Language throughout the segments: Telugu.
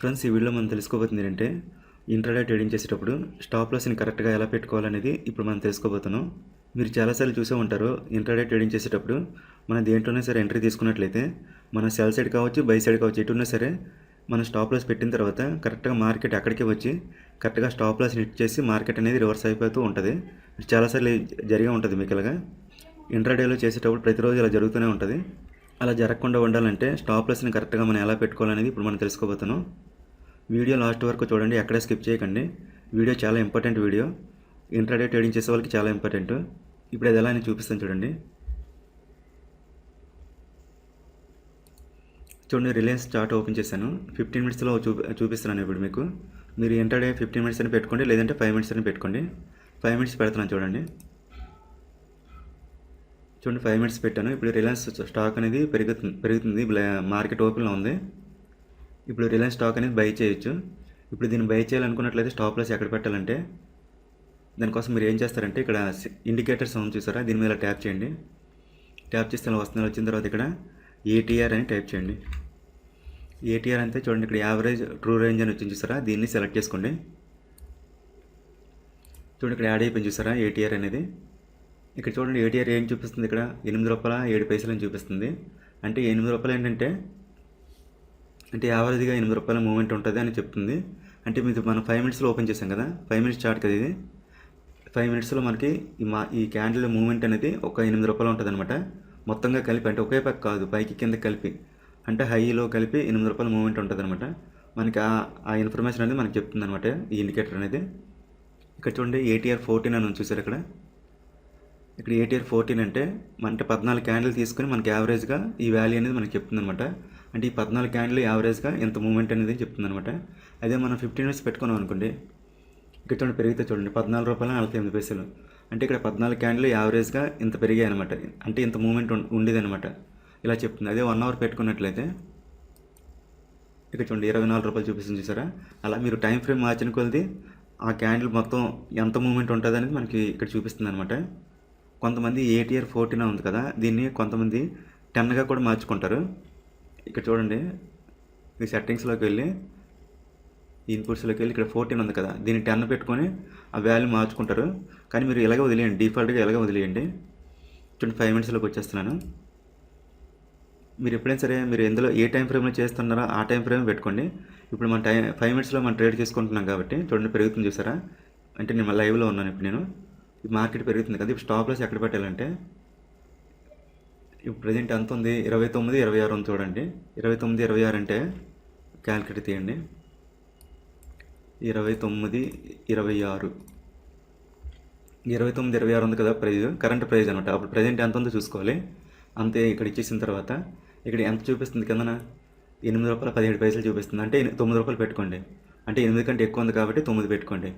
ఫ్రెండ్స్ ఈ వీడియోలో మనం తెలుసుకోబోతుంది ఏంటంటే ఇంట్రాడే ట్రేడింగ్ చేసేటప్పుడు స్టాప్ లాస్ని కరెక్ట్గా ఎలా పెట్టుకోవాలనేది ఇప్పుడు మనం తెలుసుకోబోతున్నాం. మీరు చాలాసార్లు చూసే ఉంటారు ఇంట్రాడే ట్రేడింగ్ చేసేటప్పుడు మనం దేంట్లోనే సరే ఎంట్రీ తీసుకున్నట్లయితే మన సెల్ సైడ్ కావచ్చు బై సైడ్ కావచ్చు ఎటు ఉన్నా సరే మనం స్టాప్ లాస్ పెట్టిన తర్వాత కరెక్ట్గా మార్కెట్ అక్కడికే వచ్చి కరెక్ట్గా స్టాప్ లాస్ హిట్ చేసి మార్కెట్ అనేది రివర్స్ అయిపోతూ ఉంటుంది. చాలాసార్లు జరిగే ఉంటుంది మీకు ఇలాగా. ఇంట్రాడేలో చేసేటప్పుడు ప్రతిరోజు ఇలా జరుగుతూనే ఉంటుంది. అలా జరగకుండా ఉండాలంటే స్టాప్ లెస్ని కరెక్ట్గా మనం ఎలా పెట్టుకోవాలనేది ఇప్పుడు మనం తెలుసుకోబోతున్నాం. వీడియో లాస్ట్ వరకు చూడండి ఎక్కడ స్కిప్ చేయకండి. వీడియో చాలా ఇంపార్టెంట్ వీడియో. ఇంట్రాడే ట్రేడింగ్ చేసే వాళ్ళకి చాలా ఇంపార్టెంట్ ఇప్పుడు అది ఎలా నేను చూపిస్తాను చూడండి. చూడండి రిలయన్స్ చార్ట్ ఓపెన్ చేశాను. ఫిఫ్టీన్ మినిట్స్లో చూపి చూపిస్తున్నాను ఇప్పుడు మీకు. మీరు ఇంటర్డే ఫిఫ్టీన్ మినిట్స్ అని పెట్టుకోండి లేదంటే ఫైవ్ మినిట్స్ అని పెట్టుకోండి. ఫైవ్ మినిట్స్ పెడుతున్నాను చూడండి. చూడండి ఫైవ్ మినిట్స్ పెట్టాను. ఇప్పుడు రిలయన్స్ స్టాక్ అనేది పెరుగుతుంది పెరుగుతుంది. మార్కెట్ ఓపెన్లో ఉంది. ఇప్పుడు రిలయన్స్ స్టాక్ అనేది బై చేయొచ్చు. ఇప్పుడు దీన్ని బై చేయాలనుకున్నట్లయితే స్టాప్ లాస్ ఎక్కడ పెట్టాలంటే దానికోసం మీరు ఏం చేస్తారంటే ఇక్కడ ఇండికేటర్స్ ఉంది చూసారా? దీని మీద ట్యాప్ చేయండి. ట్యాప్ చేస్తే ఇలా వస్తుంది వచ్చిన తర్వాత ఇక్కడ ఏటీఆర్ అని టైప్ చేయండి. ఏటీఆర్ అంతే చూడండి ఇక్కడ యావరేజ్ ట్రూ రేంజ్ అని వచ్చింది చూసారా? దీన్ని సెలెక్ట్ చేసుకోండి. చూడండి ఇక్కడ యాడ్ అయిపోయింది చూసారా? ఏటీఆర్ అనేది. ఇక్కడ చూడండి ఏటీఆర్ ఏం చూపిస్తుంది ఇక్కడ? ఎనిమిది రూపాయల ఏడు పైసలు అని చూపిస్తుంది. అంటే ఎనిమిది రూపాయలు ఏంటంటే అంటే యావరేజ్గా ఎనిమిది రూపాయల మూమెంట్ ఉంటుంది అని చెప్తుంది. అంటే మీరు మనం ఫైవ్ మినిట్స్లో ఓపెన్ చేసాం కదా? ఫైవ్ మినిట్స్ చార్ట్ కదా ఇది? ఫైవ్ మినిట్స్లో మనకి ఈ మా ఈ క్యాండిల్ మూమెంట్ అనేది ఒక ఎనిమిది రూపాయలు ఉంటుంది అనమాట మొత్తంగా కలిపి అంటే ఒకే పక్క కాదు పైకి కింద కలిపి అంటే హైలో కలిపి ఎనిమిది రూపాయల మూమెంట్ ఉంటుంది అనమాట మనకి ఆ ఆ ఇన్ఫర్మేషన్ అనేది మనకి చెప్తుంది అనమాట ఈ ఇండికేటర్ అనేది. ఇక్కడ చూడండి ఏటీఆర్ ఫోర్టీన్ అని చూసారు ఇక్కడ? ఇక్కడ ఏటీఆర్ ఫోర్టీన్ అంటే అంటే పద్నాలుగు క్యాండిల్ తీసుకుని మనకి యావరేజ్గా ఈ వాల్యూ అనేది మనకి చెప్తుందనమాట అంటే ఈ పద్నాలుగు క్యాండిల్ యావరేజ్గా ఎంత మూమెంట్ అనేది చెప్తుంది అనమాట అదే మనం ఫిఫ్టీన్ మినిట్స్ పెట్టుకున్నాం అనుకోండి ఇక్కడ చూడండి పెరిగితే చూడండి పద్నాలుగు రూపాయల నలభై ఎనిమిది పైసలు. అంటే ఇక్కడ పద్నాలుగు క్యాండిల్ యావరేజ్గా ఇంత పెరిగాయి అనమాట అంటే ఇంత మూమెంట్ ఉండేది అనమాట ఇలా చెప్తుంది. అదే వన్ అవర్ పెట్టుకున్నట్లయితే ఇక్కడ చూడండి ఇరవై నాలుగు రూపాయలు చూపిస్తుంది చూసారా? అలా మీరు టైం ఫ్రేమ్ మార్చిన కొలది ఆ క్యాండిల్ మొత్తం ఎంత మూమెంట్ ఉంటుంది అనేది మనకి ఇక్కడ చూపిస్తుంది అనమాట కొంతమంది ఏటీఆర్ ఫోర్టీన్ ఉంది కదా దీన్ని కొంతమంది టెన్గా కూడా మార్చుకుంటారు. ఇక్కడ చూడండి ఈ సెట్టింగ్స్లోకి వెళ్ళి ఇన్పుట్స్లోకి వెళ్ళి ఇక్కడ ఫోర్టీన్ ఉంది కదా దీన్ని టెన్ పెట్టుకొని ఆ వాల్యూ మార్చుకుంటారు. కానీ మీరు ఇలాగే వదిలేయండి డిఫాల్ట్గా ఇలాగే వదిలేయండి. చూడండి ఫైవ్ మినిట్స్లోకి వచ్చేస్తున్నాను. మీరు ఎప్పుడైనా సరే మీరు ఎందులో ఏ టైం ఫ్రేమ్లో చేస్తున్నారో ఆ టైం ఫ్రేమ్ పెట్టుకోండి. ఇప్పుడు మన టైం ఫైవ్ మినిట్స్లో మనం ట్రేడ్ చేసుకుంటున్నాం కాబట్టి చూడండి పెరుగుతుంది చూసారా? అంటే నేను లైవ్లో ఉన్నాను ఇప్పుడు నేను. మార్కెట్ పెరుగుతుంది కదా. ఇప్పుడు స్టాప్ లాస్ ఎక్కడ పెట్టాలంటే ఇప్పుడు ప్రజెంట్ ఎంత ఉంది? ఇరవై తొమ్మిది ఇరవై ఆరు ఉంది చూడండి. ఇరవై తొమ్మిది ఇరవై ఆరు అంటే క్యాల్కులేట్ తీయండి. ఇరవై తొమ్మిది ఇరవై ఆరు. ఇరవై తొమ్మిది ఇరవై ఆరు ఉంది కదా ప్రైజ్ కరెంట్ ప్రైజ్ అనమాట అప్పుడు ప్రజెంట్ ఎంత ఉందో చూసుకోవాలి. అంతే ఇక్కడ ఇచ్చేసిన తర్వాత ఇక్కడ ఎంత చూపిస్తుంది కిందన? ఎనిమిది రూపాయల పదిహేడు పైసలు చూపిస్తుంది. అంటే తొమ్మిది రూపాయలు పెట్టుకోండి. అంటే ఎనిమిది కంటే ఎక్కువ ఉంది కాబట్టి తొమ్మిది పెట్టుకోండి.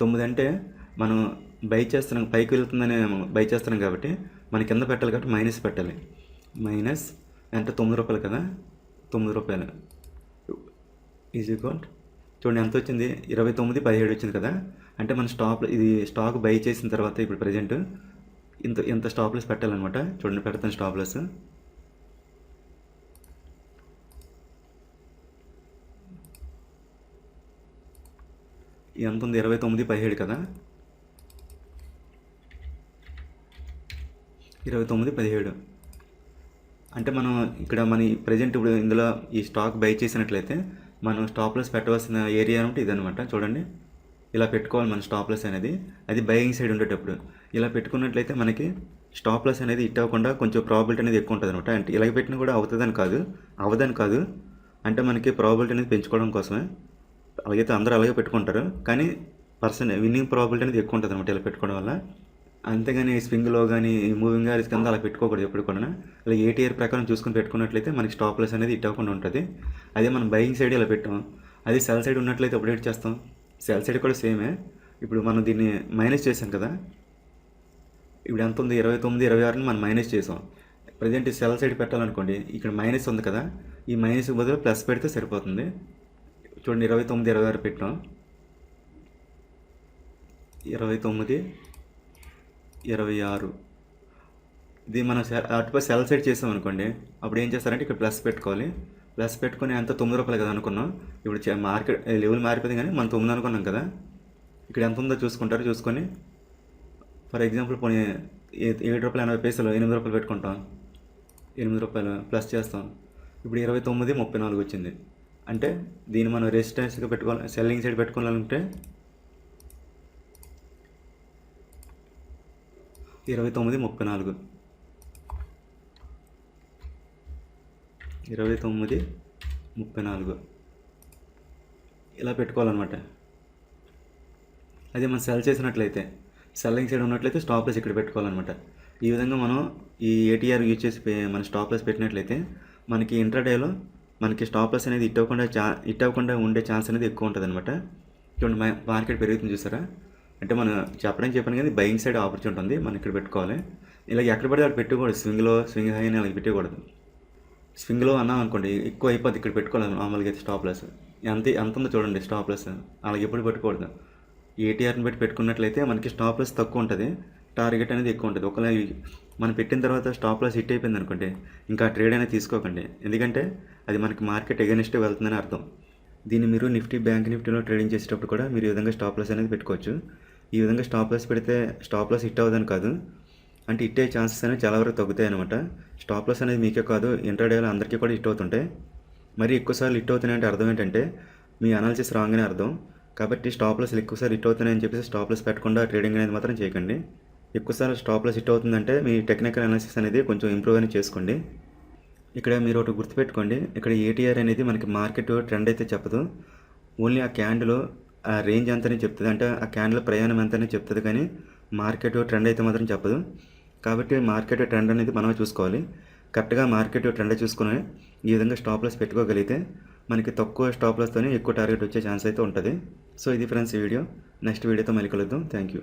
తొమ్మిది అంటే మనం బై చేస్తున్నాం పైకి వెళ్తుందని బై చేస్తున్నాం కాబట్టి మన కింద పెట్టాలి కాబట్టి మైనస్ పెట్టాలి. మైనస్ అంటే తొమ్మిది రూపాయలు కదా? తొమ్మిది రూపాయలు. ఈజ్ ఈక్వల్ చూడండి ఎంత వచ్చింది? ఇరవై తొమ్మిది పదిహేడు వచ్చింది కదా? అంటే మన స్టాప్ ఇది స్టాక్ బై చేసిన తర్వాత ఇప్పుడు ప్రజెంట్ ఇంత ఇంత స్టాప్లెస్ పెట్టాలన్నమాట. చూడండి పెడతాను స్టాప్లెస్ ఎంత ఉంది? ఇరవై తొమ్మిది పదిహేడు కదా? ఇరవై తొమ్మిది పదిహేడు. అంటే మనం ఇక్కడ మన ప్రజెంట్ ఇప్పుడు ఇందులో ఈ స్టాక్ బై చేసినట్లయితే మనం స్టాప్లెస్ పెట్టవలసిన ఏరియా అంటే ఇదనమాట చూడండి. ఇలా పెట్టుకోవాలి మన స్టాప్లెస్ అనేది. అది బయింగ్ సైడ్ ఉండేటప్పుడు. ఇలా పెట్టుకున్నట్లయితే మనకి స్టాప్లెస్ అనేది ఇట్ అవ్వకుండా కొంచెం ప్రాబిలిటీ అనేది ఎక్కువ ఉంటుంది అనమాట అంటే ఇలాగ పెట్టినా కూడా అవుతుందని కాదు. అవ్వదని కాదు. అంటే మనకి ప్రాబిలిటీ అనేది పెంచుకోవడం కోసమే. అలాగైతే అందరూ అలాగే పెట్టుకుంటారు. కానీ పర్సన్ విన్నింగ్ ప్రాబిలిటీ అనేది ఎక్కువ ఉంటుంది అనమాట ఇలా పెట్టుకోవడం వల్ల. అంతేగాని స్వింగ్లో కానీ మూవింగ్ గారీస్ కింద అలా పెట్టుకోకూడదు ఎప్పుడు కూడా ఇలా ఏటీఆర్ ప్రకారం చూసుకుని పెట్టుకున్నట్లయితే మనకి స్టాప్ లాస్ అనేది ఇట్ అవ్వకుండా ఉంటుంది. అదే మనం బయింగ్ సైడ్ ఇలా పెట్టాం. అదే సెల్ సైడ్ ఉన్నట్లయితే అప్డేట్ చేస్తాం. సెల్ సైడ్ కూడా సేమే. ఇప్పుడు మనం దీన్ని మైనస్ చేసాం కదా. ఇప్పుడు ఎంత ఉంది? ఇరవై తొమ్మిది ఇరవై ఆరుని మనం మైనస్ చేసాం. ప్రజెంట్ సెల్ సైడ్ పెట్టాలనుకోండి ఇక్కడ మైనస్ ఉంది కదా. ఈ మైనస్ బదులు ప్లస్ పెడితే సరిపోతుంది. చూడండి ఇరవై తొమ్మిది ఇరవై ఆరు పెట్టాం. ఇరవై తొమ్మిది ఇరవై ఆరు. ఇది మనం సెల్ అటుపై సెల్ సైడ్ చేసాం అనుకోండి. అప్పుడు ఏం చేస్తారంటే ఇక్కడ ప్లస్ పెట్టుకోవాలి. ప్లస్ పెట్టుకుని ఎంత? తొమ్మిది రూపాయలు కదా అనుకున్నాం. ఇప్పుడు చే- మార్కెట్ లెవెల్ మారిపోయింది కానీ మనం తొమ్మిది అనుకున్నాం కదా. ఇక్కడ ఎంత ఉందో చూసుకుంటారు చూసుకొని. ఫర్ ఎగ్జాంపుల్ పోనీ ఏ- ఏడు రూపాయలు ఎనభై పైసలు ఎనిమిది రూపాయలు పెట్టుకుంటాం. ఎనిమిది రూపాయలు ప్లస్ చేస్తాం. ఇప్పుడు ఇరవై తొమ్మిది ముప్పై నాలుగు వచ్చింది. అంటే దీన్ని మనం రెసిస్టెన్స్గా పెట్టుకోవాలి సెల్లింగ్ సైడ్ పెట్టుకోవాలంటే ఇరవై తొమ్మిది ముప్పై నాలుగు. ఇరవై తొమ్మిది ముప్పై నాలుగు. ఇలా పెట్టుకోవాలన్నమాట. అదే మనం సెల్ చేసినట్లయితే సెల్లింగ్ సైడ్ ఉన్నట్లయితే స్టాప్ లెస్ ఇక్కడ పెట్టుకోవాలన్నమాట. ఈ విధంగా మనం ఈ ఏటీఆర్ యూజ్ చేసి మన స్టాప్ లెస్ పెట్టినట్లయితే మనకి ఇంటర్డేలో మనకి స్టాప్ లెస్ అనేది ఇట్ అవ్వకుండా చా ఇట్ అవ్వకుండా ఉండే ఛాన్స్ అనేది ఎక్కువ ఉంటుంది అనమాట చూడండి మా- మార్కెట్ పెరుగుతుంది చూసారా? అంటే మనం చెప్పడం చెప్పాను కానీ బయింగ్ సైడ్ ఆపర్చునిటీ ఉంది మనం ఇక్కడ పెట్టుకోవాలి. ఇలా ఎక్కడ పడితే అక్కడ పెట్టుకోకూడదు స్వింగ్లో స్వింగ్ హై అని అలా పెట్టకూడదు. స్వింగ్లో అన్నాం అనుకోండి ఎక్కువ అయిపోద్ది ఇక్కడ పెట్టుకోవాలి. మామూలుగా అయితే స్టాప్ ఎంత ఎంత ఉందో చూడండి స్టాప్లెస్ అలాగే ఎప్పుడు పెట్టుకోకూడదు. ఏటీఆర్ని పెట్టి పెట్టుకున్నట్లయితే మనకి స్టాప్లెస్ తక్కువ ఉంటుంది. టార్గెట్ అనేది ఎక్కువ ఉంటుంది. ఒకవేళ మనం పెట్టిన తర్వాత స్టాప్ లాస్ హిట్ అయిపోయింది అనుకోండి ఇంకా ట్రేడ్ అనేది తీసుకోకండి. ఎందుకంటే అది మనకి మార్కెట్ ఎగనిస్ట్ వెళ్తుందని అర్థం. దీన్ని మీరు నిఫ్టీ బ్యాంక్ నిఫ్టీలో ట్రేడింగ్ చేసేటప్పుడు కూడా మీరు ఈ విధంగా స్టాప్ లాస్ అనేది పెట్టుకోవచ్చు. ఈ విధంగా స్టాప్ లాస్ పెడితే స్టాప్ లాస్ హిట్ అవ్వదని కాదు. అంటే హిట్ అయ్యే ఛాన్సెస్ అనేవి చాలా వరకు తగ్గుతాయి అనమాట స్టాప్ లాస్ అనేది మీకే కాదు ఇంటర్డేలో అందరికీ కూడా హిట్ అవుతుంటాయి. మరి ఎక్కువసార్లు హిట్ అవుతున్నాయి అంటే అర్థం ఏంటంటే మీ అనాలిసిస్ రాంగ్ అని అర్థం. కాబట్టి స్టాప్ లాస్ ఎక్కువసార్లు హిట్ అవుతున్నాయని చెప్పేసి స్టాప్ లాస్ పెట్టకుండా ట్రేడింగ్ అనేది మాత్రం చేయకండి. ఎక్కువసార్లు స్టాప్ లాస్ హిట్ అవుతుందంటే మీ టెక్నికల్ అనాలిసిస్ అనేది కొంచెం ఇంప్రూవ్ అనేది చేసుకోండి. ఇక్కడ మీరు ఒకటి గుర్తుపెట్టుకోండి. ఇక్కడ ఏటీఆర్ అనేది మనకి మార్కెట్ ట్రెండ్ అయితే చెప్పదు. ఓన్లీ ఆ క్యాండిల్ ఆ రేంజ్ ఎంతనే చెప్తుంది. అంటే ఆ క్యాండిల్ ప్రయాణం ఎంతనే చెప్తుంది కానీ మార్కెట్ ట్రెండ్ అయితే మాత్రం చెప్పదు. కాబట్టి మార్కెట్ ట్రెండ్ అనేది మనమే చూసుకోవాలి. కరెక్ట్గా మార్కెట్ ట్రెండ్ చూసుకుని ఈ విధంగా స్టాప్ లాస్ పెట్టుకోగలిగితే మనకి తక్కువ స్టాప్ లాస్తోనే ఎక్కువ టార్గెట్ వచ్చే ఛాన్స్ అయితే ఉంటుంది. సో ఇది ఫ్రెండ్స్ ఈ వీడియో. నెక్స్ట్ వీడియోతో మళ్ళీ కలుద్దాం. Thank you